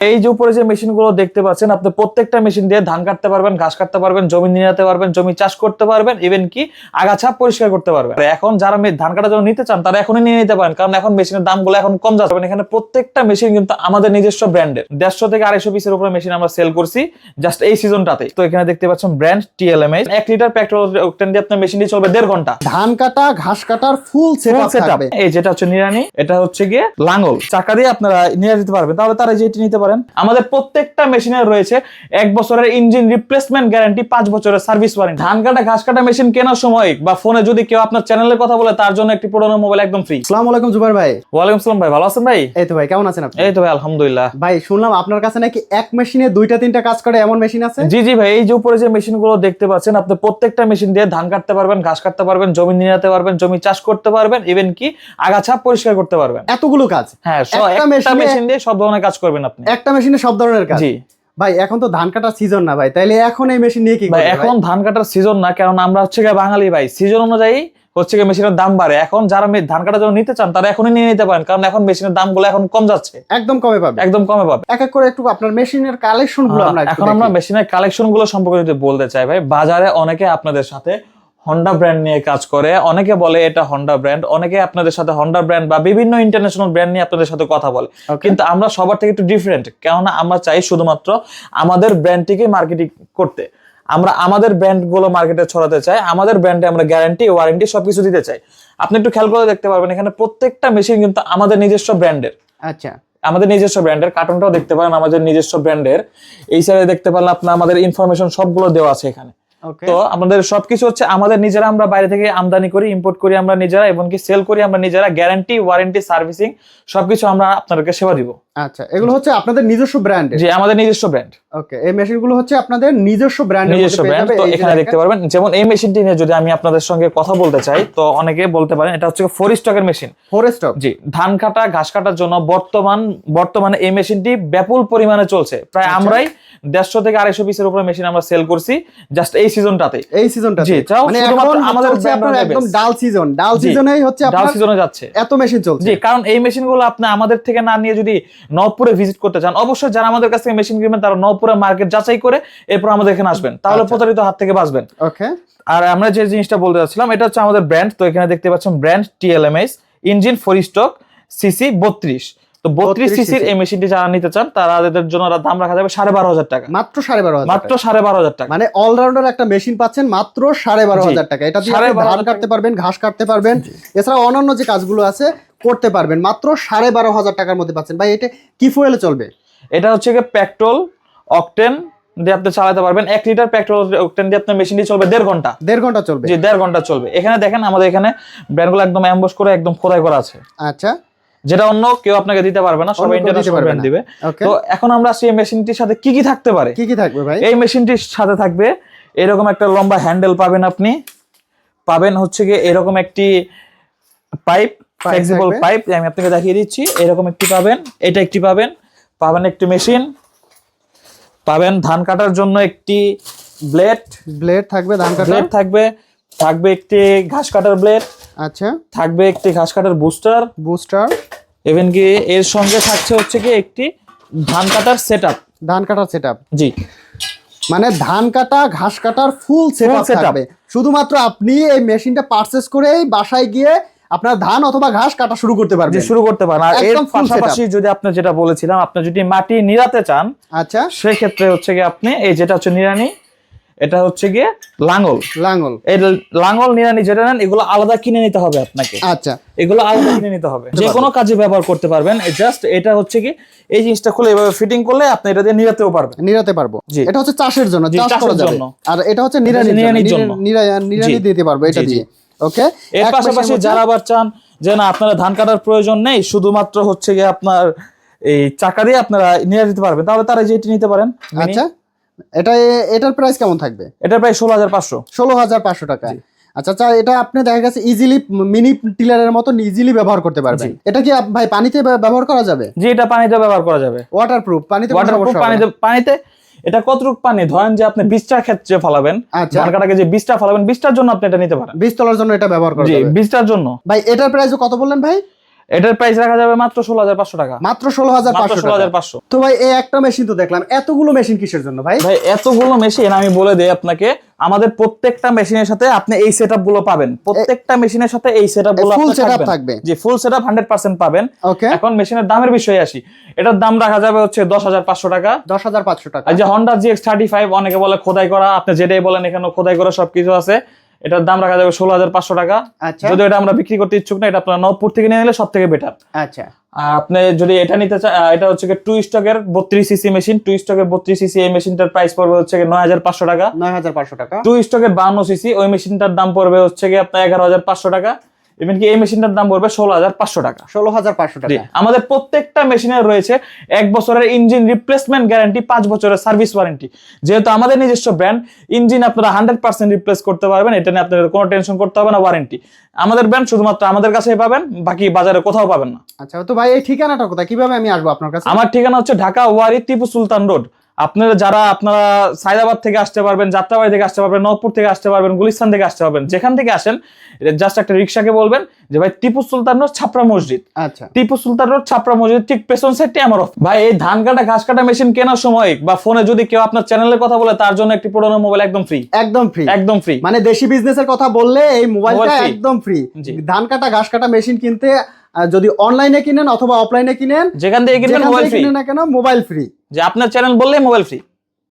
এই যে উপরে যে মেশিনগুলো দেখতে পাচ্ছেন আপনি প্রত্যেকটা মেশিন দিয়ে ধান কাটতে পারবেন ঘাস কাটতে পারবেন জমি নিয়ে পারবেন জমি চাষ করতে পারবেন ইভেন কি আগাছা পরিষ্কার করতে পারবেন। এখন যারা ধান কাটার জন্য নিতে চান তারা এখনই নিয়ে নিতে পারেন কারণ এখন মেশিনের দামগুলো এখন কম যাচ্ছে। এখানে প্রত্যেকটা মেশিন কিন্তু আমাদের নিজস্ব ব্র্যান্ডের। দেড়শো থেকে আড়াইশো পিসের উপরে মেশিন আমরা সেল করছি জাস্ট এই সিজনটাতে তো এখানে দেখতে পাচ্ছেন ব্র্যান্ড টিএলএমএ এক লিটার পেট্রোল অক্টেন দিয়ে আপনার মেশিনটি চলবে দেড় ঘণ্টা। ধান কাটা ঘাস কাটার ফুল সেটআপ এই যেটা হচ্ছে নিরানি এটা হচ্ছে গিয়ে লাঙ্গল চাকা দিয়ে আপনারা নিয়ে যেতে পারবেন তাহলে তারা যেটি নিতে পারেন আমাদের প্রত্যেকটা মেশিনের রয়েছে এক বছরের ইঞ্জিন রিপ্লেসমেন্ট গ্যারান্টি পাঁচ বছরের সার্ভিস ওয়ারেন্টি ধান কাটা ঘাস কাটা মেশিন কেনার সময় বা ফোনে যদি কেউ আপনার চ্যানেলের কথা বলে তার জন্য একটি পুরোনো মোবাইল একদম ফ্রি আসসালামু আলাইকুম জুবাইর ভাই। ওয়ালাইকুম আসসালাম ভাই ভালো আছেন ভাই? এই তো ভাই কেমন আছেন আপনি? এই তো ভাই আলহামদুলিল্লাহ। ভাই শুনলাম আপনার কাছে নাকি এক মেশিনে দুইটা তিনটা কাজ করে এমন মেশিন আছে? জি জি ভাই এই যে উপরে যে মেশিনগুলো দেখতে পাচ্ছেন আপনি প্রত্যেকটা মেশিন দিয়ে ধান কাটতে পারবেন ঘাস কাটতে পারবেন জমি নিয়ে পারবেন জমি চাষ করতে পারবেন ইভেন কি আগাছা পরিষ্কার করতে পারবেন। এতগুলো কাজ? হ্যাঁ একটা মেশিন দিয়ে সব ধরনের কাজ করবেন আপনি। একটা মেশিনে সব ধরনের কাজ। জি। ভাই এখন তো ধান কাটার সিজন না ভাই। তাইলে এখন এই মেশিন নিয়ে কি ভাই এখন ধান কাটার সিজন না কারণ আমরা হচ্ছে গিয়ে বাঙালি ভাই। সিজন অনুযায়ী হচ্ছে গিয়ে মেশিনের দাম বাড়ে। এখন যারা ধান কাটার জন্য নিতে চান তারা এখনই নিয়ে নিতে পারেন কারণ এখন মেশিনের দামগুলো এখন কম যাচ্ছে। একদম কমে পাবে। একদম কমে পাবে। এক এক করে একটু আপনার মেশিনের কালেকশনগুলো আমরা এখন আমরা মেশিনের কালেকশনগুলো সম্পর্কে যদি বলতে চাই ভাই বাজারে অনেকে আপনাদের সাথে হন্ডা ব্র্যান্ড নিয়ে কাজ করে। অনেকে বলে এটা হন্ডা ব্র্যান্ড অনেকে আপনাদের সাথে হন্ডা ব্র্যান্ড বা বিভিন্ন ইন্টারন্যাশনাল ব্র্যান্ড নিয়ে আপনাদের সাথে কথা বলে। কিন্তু আমরা সবার থেকে একটু ডিফারেন্ট কেননা আমরা চাই শুধুমাত্র আমাদের ব্র্যান্ডটিকে মার্কেটিং করতে। আমরা আমাদের ব্র্যান্ডগুলো মার্কেটে ছড়াতে চাই আমাদের ব্র্যান্ডে আমরা গ্যারান্টি ওয়ারেন্টি সবকিছু দিতে চাই। আপনি একটু খেয়াল করে দেখতে পারবেন এখানে প্রত্যেকটা মেশিন কিন্তু আমাদের নিজস্ব ব্র্যান্ডের আচ্ছা। আমাদের নিজস্ব ব্র্যান্ডের কার্টুনটাও দেখতে পারেন আমাদের নিজস্ব ব্র্যান্ডের এই সাইডে দেখতে পারলে আপনার আমাদের ইনফরমেশন সবগুলো দেওয়া আছে এখানে। তো আমাদের সবকিছু হচ্ছে আমাদের নিজেরা আমরা বাইরে থেকে আমদানি করি ইম্পোর্ট করি আমরা নিজেরা এবং কি সেল করি আমরা নিজেরা গ্যারান্টি ওয়ারেন্টি সার্ভিসিং সবকিছু আমরা আপনাদেরকে সেবা দিব। আচ্ছা এগুলো হচ্ছে আপনাদের নিজস্ব ব্র্যান্ডের যে আমাদের নিজস্ব ব্র্যান্ড ওকে এই মেশিনগুলো হচ্ছে আপনাদের নিজস্ব ব্র্যান্ডের নিজস্ব ব্র্যান্ড তো এখানে দেখতে পারবেন যেমন এই মেশিনটি নিয়ে যদি আমি আপনাদের সঙ্গে কথা বলতে চাই তো অনেকে বলতে পারেন এটা হচ্ছে ফোর স্টকের মেশিন ফরেস্ট জি ধান কাটা ঘাস কাটার জন্য বর্তমান বর্তমানে এই মেশিনটি ব্যাপক পরিমাণে চলছে। প্রায় আচ্ছা। আমরাই দেড়শো থেকে আড়াইশো পিসের উপরে মেশিন আমরা সেল করছি। জাস্ট এই সিজনটাতে এই সিজনটা জি, মানে এখন আমাদের হচ্ছে আপনার একদম ডাল সিজন ডাল সিজনেই হচ্ছে ডাল সিজনে যাচ্ছে। এত মেশিন চলছে। জি কারণ এই মেশিনগুলো আপনি আমাদের থেকে না নিয়ে যদি নবপুরে ভিজিট করতে চান অবশ্যই যারা আমাদের কাছ থেকে মেশিন কিনবেন তারা নবপুরে মার্কেট যাচাই করে এরপর আমাদের এখানে আসবেন। তাহলে আচ্ছা। প্রতারিত হাত থেকে বাঁচবেন। ওকে আর আমরা যে জিনিসটা বলতে চাচ্ছিলাম এটা হচ্ছে আমাদের ব্র্যান্ড তো এখানে দেখতে পাচ্ছেন brand TLMS engine four stroke CC বত্রিশ। তো বত্রিশ 32 সিসির এই মেশিনটি যারা নিতে চান তাদের জন্য দাম রাখা যাবে সাড়ে বারো হাজার টাকা। মাত্র সাড়ে বারো মাত্র সাড়ে বারো হাজার টাকা। মানে অলরাউন্ডার একটা মেশিন পাচ্ছেন মাত্র সাড়ে বারো হাজার টাকা। এটা দিয়ে ধান কাটতে পারবেন ঘাস কাটতে পারবেন। এছাড়া অন্যান্য যে কাজগুলো আছে করতে পারবেন। মাত্র সাড়ে বারো হাজার টাকার মধ্যে পাচ্ছেন। ভাই এটা কি ফুয়েলে চলবে? এটা হচ্ছে গিয়ে পেট্রোল অকটেন দিয়ে আপনি চালাতে পারবেন। এক লিটার পেট্রোল অকটেন দিয়ে আপনার মেশিনটি চলবে দেড় ঘণ্টা। দেড় ঘণ্টা চলবে। জি দেড় ঘণ্টা চলবে। এখানে দেখেন আমাদের এখানে ব্র্যান্ডগুলো একদম অ্যাম্বস করে একদম খোদাই করা আছে। আচ্ছা। যেটা অন্য কেউ আপনাকে দিতে পারবে না সবাই ইন্টারন্যাশনাল ব্র্যান্ড দিবে। তো এখন আমরা আসি এই মেশিনটির সাথে কি কি থাকতে পারে? কি কি থাকবে ভাই? এই মেশিনটির সাথে থাকবে এরকম একটা লম্বা হ্যান্ডেল পাবেন আপনি। পাবেন হচ্ছে গিয়ে এরকম একটি পাইপ ফ্লেক্সিবল। পাইপ আমি আপনাকে দেখিয়ে দিচ্ছি। এরকম একটি পাবেন এটা একটি পাবেন। পাবেন একটি মেশিন। পাবেন ধান কাটার জন্য একটি ব্লেড ব্লেড থাকবে ধান কাটার। ব্লেড থাকবে। থাকবে একটি ঘাস কাটার ব্লেড আচ্ছা। থাকবে একটি ঘাস কাটার বুস্টার বুস্টার ইভেন কি এর সঙ্গে থাকছে হচ্ছে কি একটি ধান কাটার সেটআপ ধান কাটার সেটআপ জি। মানে ধান কাটা ঘাস কাটার ফুল সেটআপ। থাকবে। শুধুমাত্র আপনি এই মেশিনটা পারচেজ করেই বাসায় গিয়ে আপনার ধান অথবা ঘাস কাটা শুরু করতে পারবেন। শুরু করতে পারেন। আর এর পাশাপাশি যদি আপনি যেটা বলেছিলাম আপনি যদি মাটি নিরাতে চান আচ্ছা। সেই ক্ষেত্রে হচ্ছে কি আপনি এই যেটা হচ্ছে নিরানি এটা হচ্ছে গিয়ে লাঙ্গল লাঙ্গল এই লাঙ্গল নিরানি যেটা নেন এগুলো আলাদা কিনে নিতে হবে আপনাকে। আচ্ছা। এগুলো আলাদা কিনে নিতে হবে। যে কোনো কাজে ব্যবহার করতে পারবেন। জাস্ট এটা হচ্ছে কি এই জিনিসটা খুলে এভাবে ফিটিং করলে আপনি এটা দিয়ে নিরাতেও পারবেন। নিরাতে পারব। জি। এটা হচ্ছে চাষের জন্য চাষ চাষের করা যাবে। জন্য। আর এটা হচ্ছে নিরানির নিরানির জন্য। জন্য। নিরা- নিরানি দিতে পারব এটা। দিয়ে। ওকে এর পাশাপাশি যারা আবার চান যে না আপনারা ধান কাটার প্রয়োজন নেই শুধুমাত্র হচ্ছে গিয়ে আপনার এই চাকা দিয়ে আপনারা নিয়ে দিতে পারবেন। তাহলে তারা যেটি নিতে পারেন। আচ্ছা। এটা এটার প্রাইস কেমন থাকবে? এটা প্রায় ষোলো হাজার পাঁচশো। ষোলো হাজার পাঁচশো টাকা। আচ্ছা আচ্ছা এটা আপনি দেখা গেছে ইজিলি মিনি টিলারের মতন ইজিলি ব্যবহার করতে পারবেন। এটা কি ভাই পানিতে ব্যবহার করা যাবে? যে এটা পানিতে ব্যবহার করা যাবে। ওয়াটার প্রুফ পানিতে ওয়াটারপ্রুফ পানিতে। পানিতে এটা কতটুকু পানি? ধরেন যে আপনি বিশটার ক্ষেত্রে ফলাবেন আচ্ছা। ধান কাটাকে যে বিশটা ফলাবেন বিশটার জন্য আপনি এটা নিতে পারেন। বীজ তোলার জন্য এটা ব্যবহার করা জি যাবে। বিশটার জন্য। ভাই এটার প্রাইস কত বললেন ভাই? এটার প্রাইস রাখা যাবে মাত্র ষোলো হাজার পাঁচশো টাকা। মাত্র ষোলো হাজার ষোলো হাজার পাঁচশো। তো ভাই এই একটা মেশিন তো দেখলাম। এতগুলো মেশিন কিসের জন্য ভাই? ভাই এতগুলো মেশিন আমি বলে দিই আপনাকে আমাদের প্রত্যেকটা মেশিনের সাথে আপনি এই সেটগুলো পাবেন প্রত্যেকটা মেশিনের সাথে এই সেটগুলো আপনার থাকবে। জি full set up hundred percent পাবেন। ওকে এখন মেশিনের দামের বিষয়ে আসি। এটার দাম রাখা যাবে হচ্ছে দশ হাজার পাঁচশো টাকা। দশ হাজার পাঁচশো টাকা। আর যে Honda G X thirty five অনেকে বলে খোদাই করা। আপনি যেটাই বলেন এখানে খোদাই করা সবকিছু আছে। এটার দাম রাখা যাবে ষোলো হাজার পাঁচশো টাকা। আচ্ছা। যদি এটা আমরা বিক্রি করতে ইচ্ছুক না এটা আপনার নবপুর থেকে নিয়ে নিলে সব থেকে বেটার আচ্ছা আপনি যদি এটা নিতে চান এটা হচ্ছে টু স্টকের বত্রিশ সিসি মেশিন টু স্টকের বত্রিশ সিসি এই মেশিনটার প্রাইস পড়বে হচ্ছে নয় হাজার পাঁচশো টাকা। নয় হাজার পাঁচশো টাকা। টু স্টকের বান্ন সিসি ওই মেশিনটার দাম পড়বে হচ্ছে গিয়ে আপনার এগারো হাজার পাঁচশো টাকা। ইভেন কি এই মেশিনটার দাম পড়বে ষোলো হাজার পাঁচশো টাকা। ষোলো হাজার পাঁচশো টাকা। আমাদের প্রত্যেকটা মেশিনের রয়েছে এক বছরের ইঞ্জিন রিপ্লেসমেন্ট গ্যারান্টি পাঁচ বছরের সার্ভিস ওয়ারেন্টি যেহেতু আমাদের নিজস্ব ব্র্যান্ড ইঞ্জিন আপনারা হান্ড্রেড পার্সেন্ট রিপ্লেস করতে পারবেন এটা নিয়ে আপনাদের কোনো টেনশন করতে হবে না ওয়ারেন্টি আমাদের ব্র্যান্ড শুধুমাত্র আমাদের কাছেই পাবেন বাকি বাজারে কোথাও পাবেন না। আচ্ছা তো ভাই এই ঠিকানাটা কোথায়? কীভাবে আমি আসব আপনার কাছে? আমার ঠিকানা হচ্ছে ঢাকা ওয়ারি টিপু সুলতান রোড। আপনারা যারা আপনারা সাইদাবাদ থেকে আসতে পারবেন যাত্রাবাড়ি থেকে আসতে পারবেন নবপুর থেকে আসতে পারবেন গুলিস্তান থেকে আসতে পারবেন যেখান থেকে আসেন জাস্ট একটা রিক্সাকে বলবেন যে ভাই টিপু সুলতান রোড ছাপড়া মসজিদ। আচ্ছা। টিপু সুলতান রোড ছাপড়া মসজিদ ঠিক পেছন সাইডটি আমার office। ভাই এই ধান কাটা ঘাস কাটা মেশিন কেনার সময় বা ফোনে যদি কেউ আপনার চ্যানেলের কথা বলে তার জন্য একটি পুরোনো মোবাইল একদম ফ্রি একদম ফ্রি একদম ফ্রি মানে দেশি বিজনেসের কথা বললে এই মোবাইলটা একদম ফ্রি ধান কাটা ঘাস কাটা মেশিন কিনতে যদি অনলাইনে কিনেন অথবা অফলাইনে কিনেন যেখান থেকে কিনবেন মোবাইল ফ্রি কিনেন না কেন মোবাইল ফ্রি যে আপনার চ্যানেল বললে মোবাইল ফ্রি